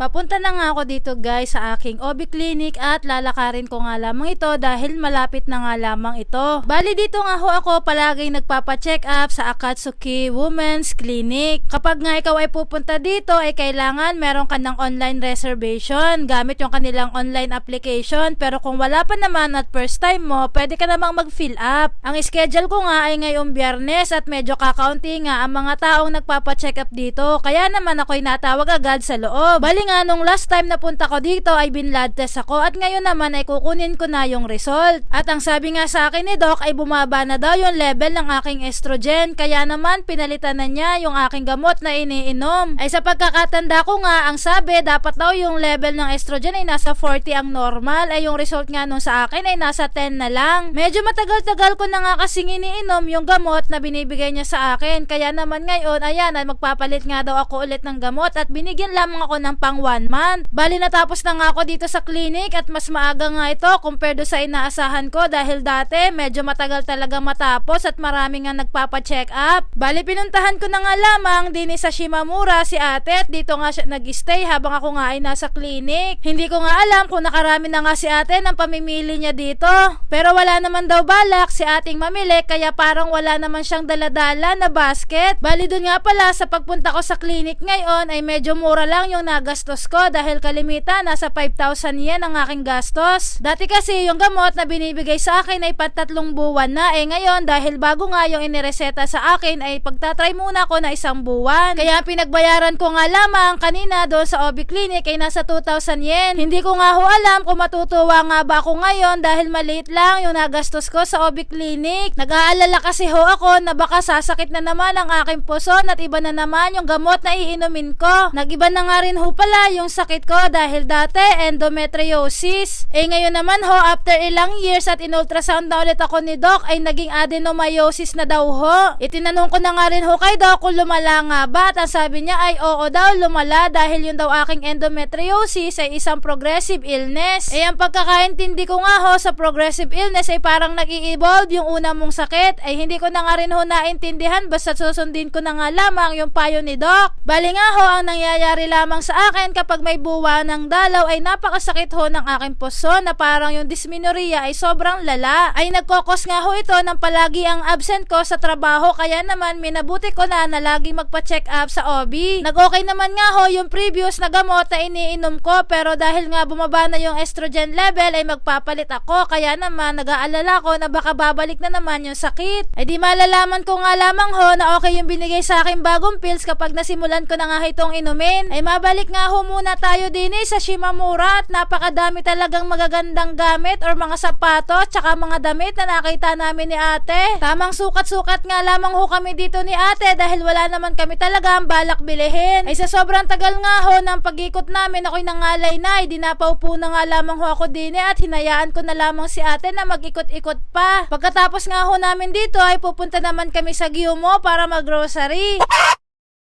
Papunta na nga ako dito guys sa aking OB clinic at lalakarin ko nga lamang ito dahil malapit na nga lamang ito. Bali dito nga ho ako palagi nagpapa-check up sa Akatsuki Women's Clinic. Kapag nga ikaw ay pupunta dito ay kailangan meron ka ng online reservation gamit yung kanilang online application pero kung wala pa naman at first time mo pwede ka namang mag-fill up. Ang schedule ko nga ay ngayong biyernes at medyo kakaunti nga ang mga taong nagpapa-check up dito kaya naman ako'y natawag agad sa loob. Bali nga nung last time na punta ko dito ay binlad test ako at ngayon naman ay kukunin ko na yung result. At ang sabi nga sa akin ni Doc ay bumaba na daw yung level ng aking estrogen kaya naman pinalitan na niya yung aking gamot na iniinom. Ay sa pagkakatanda ko nga ang sabi dapat daw yung level ng estrogen ay nasa 40 ang normal ay yung result nga nung sa akin ay nasa 10 na lang. Medyo matagal-tagal ko na nga kasing iniinom yung gamot na binibigay niya sa akin kaya naman ngayon ayan ay magpapalit nga daw ako ulit ng gamot at binigyan lamang ako ng pang one month. Bali natapos na nga ako dito sa clinic at mas maaga nga ito compared do sa inaasahan ko dahil dati medyo matagal talaga matapos at marami nga nagpapa-check up. Bali pinuntahan ko na nga lamang din sa Shimamura si ate at dito nga siya nag-stay habang ako nga ay nasa clinic. Hindi ko nga alam kung nakarami na nga si ate ng pamimili niya dito. Pero wala naman daw balak si ating mamili kaya parang wala naman siyang daladala na basket. Bali dun nga pala sa pagpunta ko sa clinic ngayon ay medyo mura lang yung nagastos ko dahil kalimitan nasa 5,000 yen ang aking gastos. Dati kasi yung gamot na binibigay sa akin ay patatlong buwan na eh ngayon dahil bago nga yung inireseta sa akin ay pagtatry muna ko na isang buwan. Kaya pinagbayaran ko nga lamang kanina doon sa OB Clinic ay nasa 2,000 yen. Hindi ko nga ho alam kung matutuwa nga ba ako ngayon dahil maliit lang yung nagastos ko sa OB Clinic. Nag-aalala kasi ho ako na baka sasakit na naman ang aking puson at iba na naman yung gamot na iinumin ko. Nagiba na nga rin ho pala yung sakit ko dahil dati endometriosis. Eh ngayon naman ho after ilang years at in-ultrasound na ulit ako ni Doc ay naging adenomyosis na daw ho. Itinanong ko na nga rin ho kay Doc kung lumala nga ba at ang sabi niya ay oo daw lumala dahil yun daw aking endometriosis ay isang progressive illness. Eh ang pagkakaintindi ko nga ho sa progressive illness ay parang nag-i-evolve yung una mong sakit ay hindi ko na nga rin ho naintindihan basta susundin ko na nga lamang yung payo ni Doc. Bali nga ho ang nangyayari lamang sa akin kapag may buwa ng dalaw ay napakasakit ho ng aking puso na parang yung dysmenorrhea ay sobrang lala. Ay nagkokos nga ho ito ng palagi ang absent ko sa trabaho kaya naman minabuti ko na na lagi magpa-check up sa OB. Nag-okay naman nga ho yung previous na gamot na iniinom ko pero dahil nga bumaba na yung estrogen level ay magpapalit ako kaya naman nag-aalala ko na baka babalik na naman yung sakit. Ay di malalaman ko nga lamang ho na okay yung binigay sa akin bagong pills kapag nasimulan ko na nga itong inumin. Ay mabalik nga ho muna tayo din eh sa Shimamura at napakadami talagang magagandang gamit or mga sapatos tsaka mga damit na nakita namin ni ate. Tamang sukat-sukat nga lamang ho kami dito ni ate dahil wala naman kami talaga ang balak bilihin. Ay sa sobrang tagal nga ho ng pag-ikot namin ako'y nangalay na. Ay di napaupo na nga lamang ho ako din eh at hinayaan ko na lamang si ate na mag-ikot-ikot pa. Pagkatapos nga ho namin dito ay pupunta naman kami sa Giumo para mag-grocery.